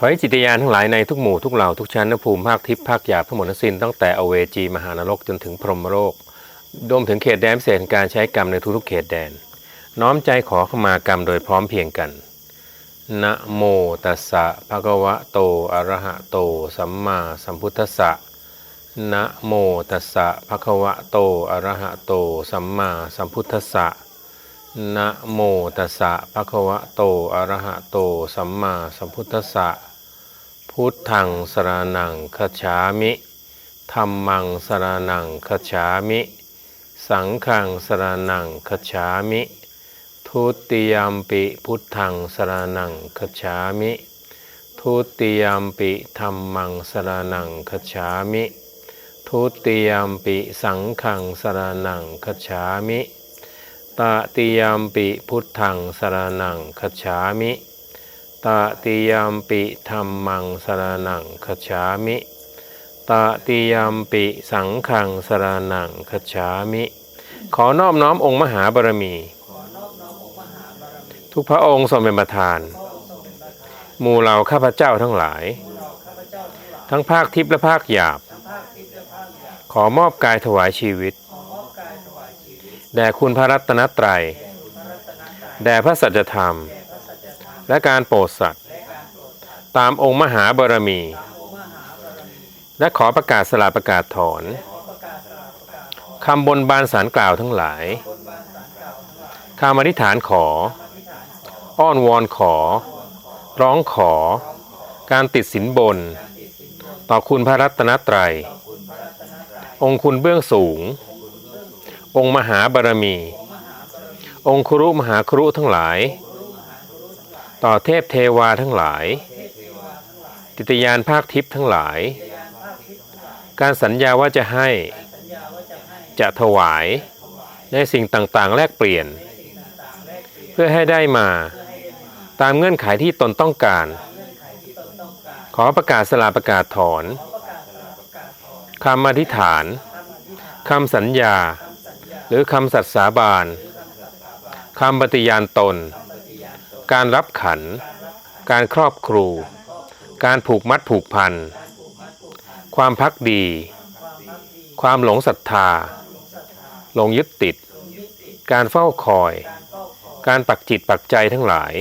ขอให้จิตยานทั้งหลายในทุกหมู่ทุกเหล่าทุกชั้นภูมิภาคทิพย์ภาคหยาบทั้งหมดทั้งสิ้นตั้งแต่อเวจีมหานรกจนถึงพรหมโลกรวมถึงเขตแดนพิเศษการใช้กรรมในทุกๆเขตแดน น้อมใจขอขมากรรมโดยพร้อมเพียงกันนะโมตัสสะภะคะวะโตอะระหะโต สัมมาสัมพุทธัสสะนะโมตัสสะภะคะวะโตอะระหะโต สัมมาสัมพุทธัสสะนะโมตัสสะภะคะวะโตอะระหะโต สัมมาสัมพุทธัสสะ พุทธังสรนังคัจฉามิธัมมังสรนังคัจฉามิ สังฆังสรนังคัจฉามิ ทุติยมปิพุทธังสรนังคัจฉามิ ทุติยมปิธัมมังสรนังคัจฉามิ ทุติยมปิสังฆังสรนังคัจฉามิตติยมปิพุทธังสรนังคัจฉามิ ตติยมปิธัมมังสรนังคัจฉามิตติยมปิสังฆังสรนังคัจฉามิ ขอนอบน้อมองค์มหาบารมี ทุกพระองค์ทรงเป็นประธาน หมู่เหล่าข้าพเจ้าทั้งหลาย ทั้งภาคทิพย์และภาคหยาบ ขอมอบกายถวายชีวิต แด่คุณพระรัตนตรัย แด่พระสัจธรรม และการโปรดสัตว์ ตามองค์มหาบารมี และขอประกาศสลาประกาศถอนคำบนบานสารกล่าวทั้งหลายคำอธิษฐานขอ อ้อนวอนขอ ร้องขอ การติดสินบน ต่อคุณพระรัตนตรัย องค์คุณเบื้องสูง องค์มหาบารมี องค์ครุมหาครุทั้งหลาย ต่อเทพเทวาทั้งหลายติตยานภาคทิพย์ทั้งหลาย การสัญญาว่าจะให้ จะถวาย ในสิ่งต่างๆ แลกเปลี่ยน เพื่อให้ได้มา ตามเงื่อนไขที่ตนต้องการ ขอประกาศสลาประกาศถอนคำอธิษฐานคำสัญญา หรือคำสัตย์สาบานคำปฏิญาณตน การรับขัน การครอบครู การผูกมัดผูกพัน ความพักดี ความหลงศรัทธา หลงยึดติด การเฝ้าคอย การปักจิตปักใจทั้งหลาย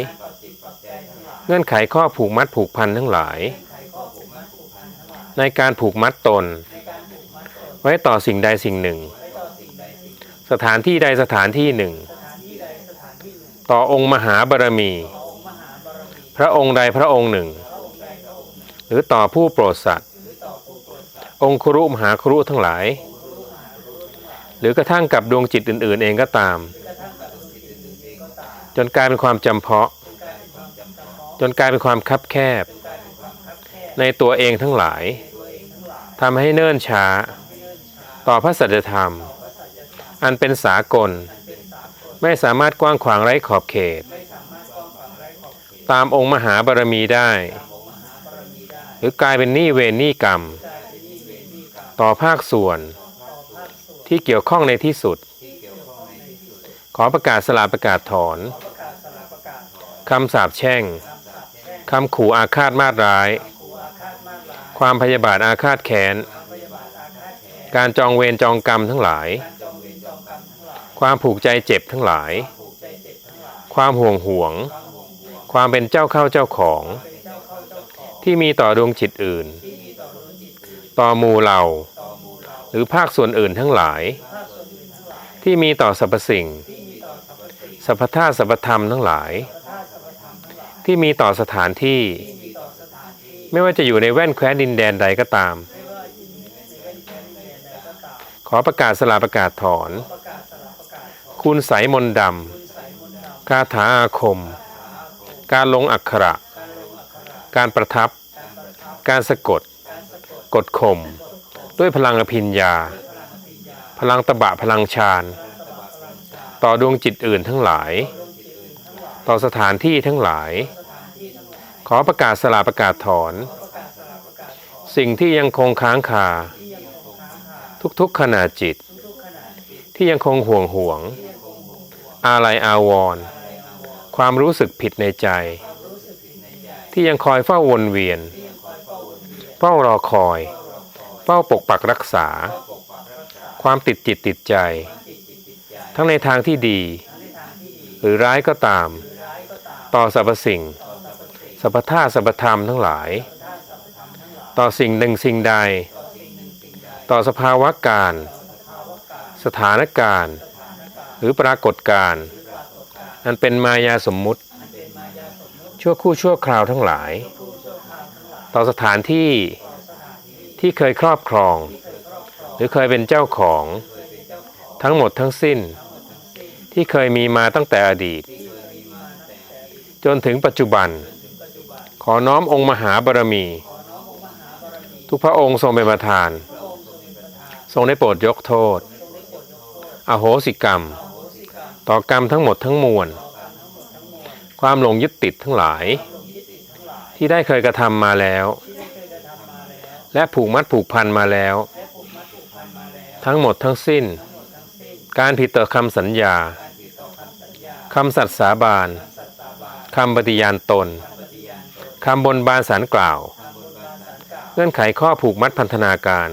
เงื่อนไขข้อผูกมัดผูกพันทั้งหลาย ในการผูกมัดตน ไว้ต่อสิ่งใดสิ่งหนึ่ง สถานที่ใดสถานที่หนึ่ง ต่อองค์มหาบารมี พระองค์ใดพระองค์หนึ่ง หรือต่อผู้โปรดสัตว์ องค์ครุมหาครุทั้งหลาย หรือกระทั่งกับดวงจิตอื่น ๆ เองก็ตาม จนกลายเป็นความจำเพาะ จนกลายเป็นความคับแคบ ในตัวเองทั้งหลายทำให้เนิ่นช้า ต่อพระสัจธรรม อันเป็นสากล ไม่สามารถกว้างขวางไร้ขอบเขต ตามองค์มหาบารมีได้ หรือกลายเป็นหนี้เวรหนี้กรรม ต่อภาคส่วน ที่เกี่ยวข้องในที่สุด ขอประกาศสลาประกาศถอนคำสาปแช่งคำขู่อาฆาตมาตร้าย ความพยาบาทอาฆาตแค้น การจองเวรจองกรรมทั้งหลาย ความผูกใจเจ็บทั้งหลาย ความห่วงห่วง ความเป็นเจ้าเข้าเจ้าของ ที่มีต่อดวงจิตอื่น ต่อมูเหล่าหรือภาคส่วนอื่นทั้งหลาย ที่มีต่อสรรพสิ่งสรรพธาตุสรรพธรรมทั้งหลาย ที่มีต่อสถานที่ ไม่ว่าจะอยู่ในแว่นแคว้นดินแดนใดก็ตาม ขอประกาศสลาประกาศถอน คุณใสยมนต์ดำคาถาอาคม การลงอักขระ การประทับ การสะกด กดข่มด้วยพลังอภิญญา พลังตบะพลังฌานต่อดวงจิตอื่นทั้งหลาย ต่อสถานที่ทั้งหลาย ขอประกาศสลาประกาศถอน สิ่งที่ยังคงค้างคา ทุกๆขณะจิต ที่ยังคงห่วงห่วง อาลัยอาวรณ์ความรู้สึกผิดในใจ ที่ยังคอยเฝ้าวนเวียน เฝ้ารอคอย เฝ้าปกปักรักษา ความติดจิตติดใจ ทั้งในทางที่ดี หรือร้ายก็ตาม ต่อสรรพสิ่งสรรพธาตุสรรพธรรมทั้งหลาย ต่อสิ่งหนึ่งสิ่งใด ต่อสภาวะการ สถานการณ์ หรือปรากฏการณ์อันเป็นมายาสมมุติ ชั่วคู่ชั่วคราวทั้งหลาย ต่อสถานที่ที่เคยครอบครอง หรือเคยเป็นเจ้าของ ทั้งหมดทั้งสิ้น ที่เคยมีมาตั้งแต่อดีต จนถึงปัจจุบัน ขอน้อมองค์มหาบารมี ทุกพระองค์ทรงเป็นประธาน ทรงได้โปรดยกโทษ อโหสิกรรม ต่อกรรมทั้งหมดทั้งมวล ความหลงยึดติดทั้งหลาย ที่ได้เคยกระทำมาแล้ว และผูกมัดผูกพันมาแล้ว ทั้งหมดทั้งสิ้น การผิดต่อคำสัญญาคำสัตย์สาบานคำปฏิญาณตนคำบนบานสารกล่าว เงื่อนไขข้อผูกมัดพันธนาการ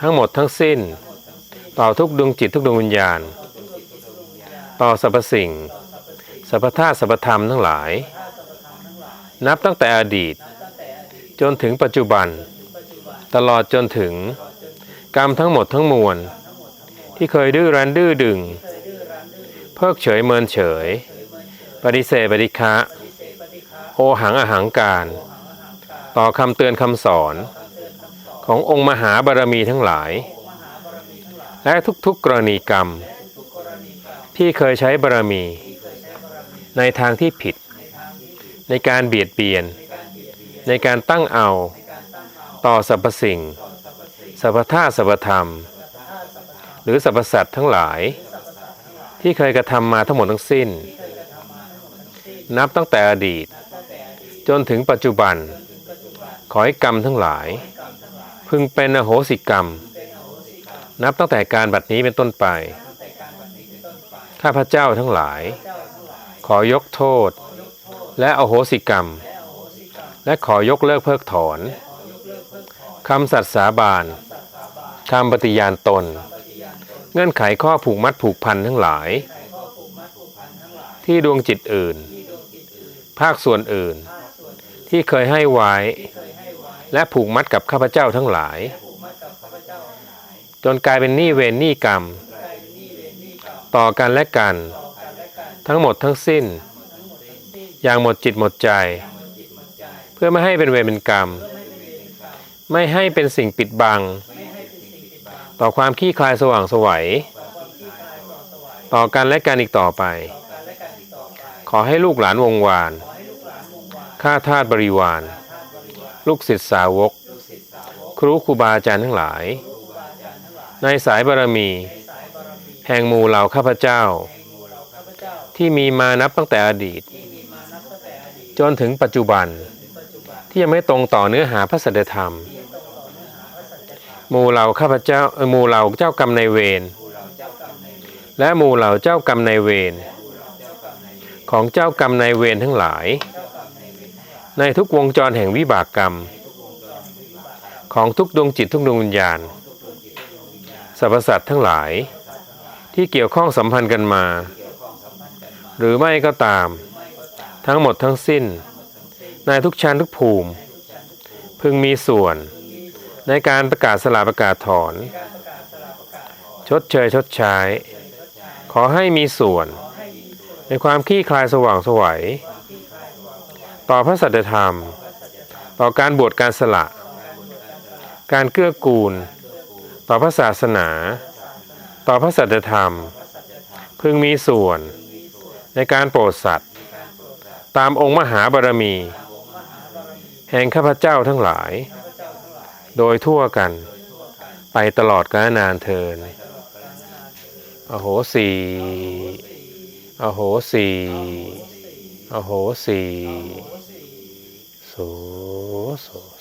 ทั้งหมดทั้งสิ้น ต่อทุกดวงจิตทุกดวงวิญญาณ ต่อสรรพสิ่งสรรพธาตุสรรพธรรมทั้งหลาย นับตั้งแต่อดีต จนถึงปัจจุบัน ตลอดจนถึง กรรมทั้งหมดทั้งมวล ที่เคยดื้อรั้นดื้อดึง เพิกเฉยเมินเฉย ปฏิเสธปฏิฆะโอหังอหังการ ต่อคำเตือนคำสอน ขององค์มหาบารมีทั้งหลาย และทุกๆกรณีกรรม ที่เคยใช้บารมี ในทางที่ผิด ในการเบียดเบียน ในการตั้งเอา ต่อสรรพสิ่งสรรพธาตุสรรพธรรม หรือสรรพสัตว์ทั้งหลาย ที่เคยกระทำมาทั้งหมดทั้งสิ้น นับตั้งแต่อดีต จนถึงปัจจุบัน ขอให้กรรมทั้งหลาย พึงเป็นอโหสิกรรม นับตั้งแต่การบัดนี้เป็นต้นไป ข้าพเจ้าทั้งหลาย ขอยกโทษ และอโหสิกรรม และขอยกเลิกเพิกถอนคำสัตย์สาบานคำปฏิญาณตน เงื่อนไขข้อผูกมัดผูกพันทั้งหลาย ที่ดวงจิตอื่น ภาคส่วนอื่น ที่เคยให้ไว้ และผูกมัดกับข้าพเจ้าทั้งหลาย จนกลายเป็นหนี้เวรหนี้กรรม ต่อกันและกัน ทั้งหมดทั้งสิ้น อย่างหมดจิตหมดใจ เพื่อไม่ให้เป็นเวรเป็นกรรม ไม่ให้เป็นสิ่งปิดบัง ต่อความขี้คลายสว่างสวัย ต่อกันและกันอีกต่อไป ขอให้ลูกหลานวงวาน ข้าทาสบริวาร ลูกศิษย์สาวก ครูครูบาอาจารย์ทั้งหลาย ในสายบารมี แห่งหมู่เหล่าข้าพเจ้า ที่มีมานับตั้งแต่อดีต จนถึงปัจจุบัน ที่ยังไม่ตรงต่อเนื้อหาพระสัจธรรม หมู่เหล่าข้าพเจ้าหมู่เหล่าเจ้ากรรมนายเวรและหมู่เหล่าเจ้ากรรมนายเวรของเจ้ากรรมนายเวรทั้งหลาย ในทุกวงจรแห่งวิบากกรรม ของทุกดวงจิตทุกดวงวิญญาณสรรพสัตว์ทั้งหลาย ที่เกี่ยวข้องสัมพันธ์กันมา หรือไม่ก็ตาม ทั้งหมดทั้งสิ้น ในทุกชั้นทุกภูมิ พึงมีส่วน ในการประกาศสลาประกาศถอน ชดเชยชดใช้ ขอให้มีส่วน ในความขี้คลายสว่างสวัย ต่อพระสัจธรรม ต่อการบวชการสละ การเกื้อกูล ต่อพระศาสนา ต่อพระสัจธรรม พึงมีส่วนในการโปรดสัตว์ ตามองค์มหาบารมี แห่งข้าพเจ้าทั้งหลาย โดยทั่วกัน ไปตลอดกาลนานเทินอโหสีอโหสีอโหสีโสโส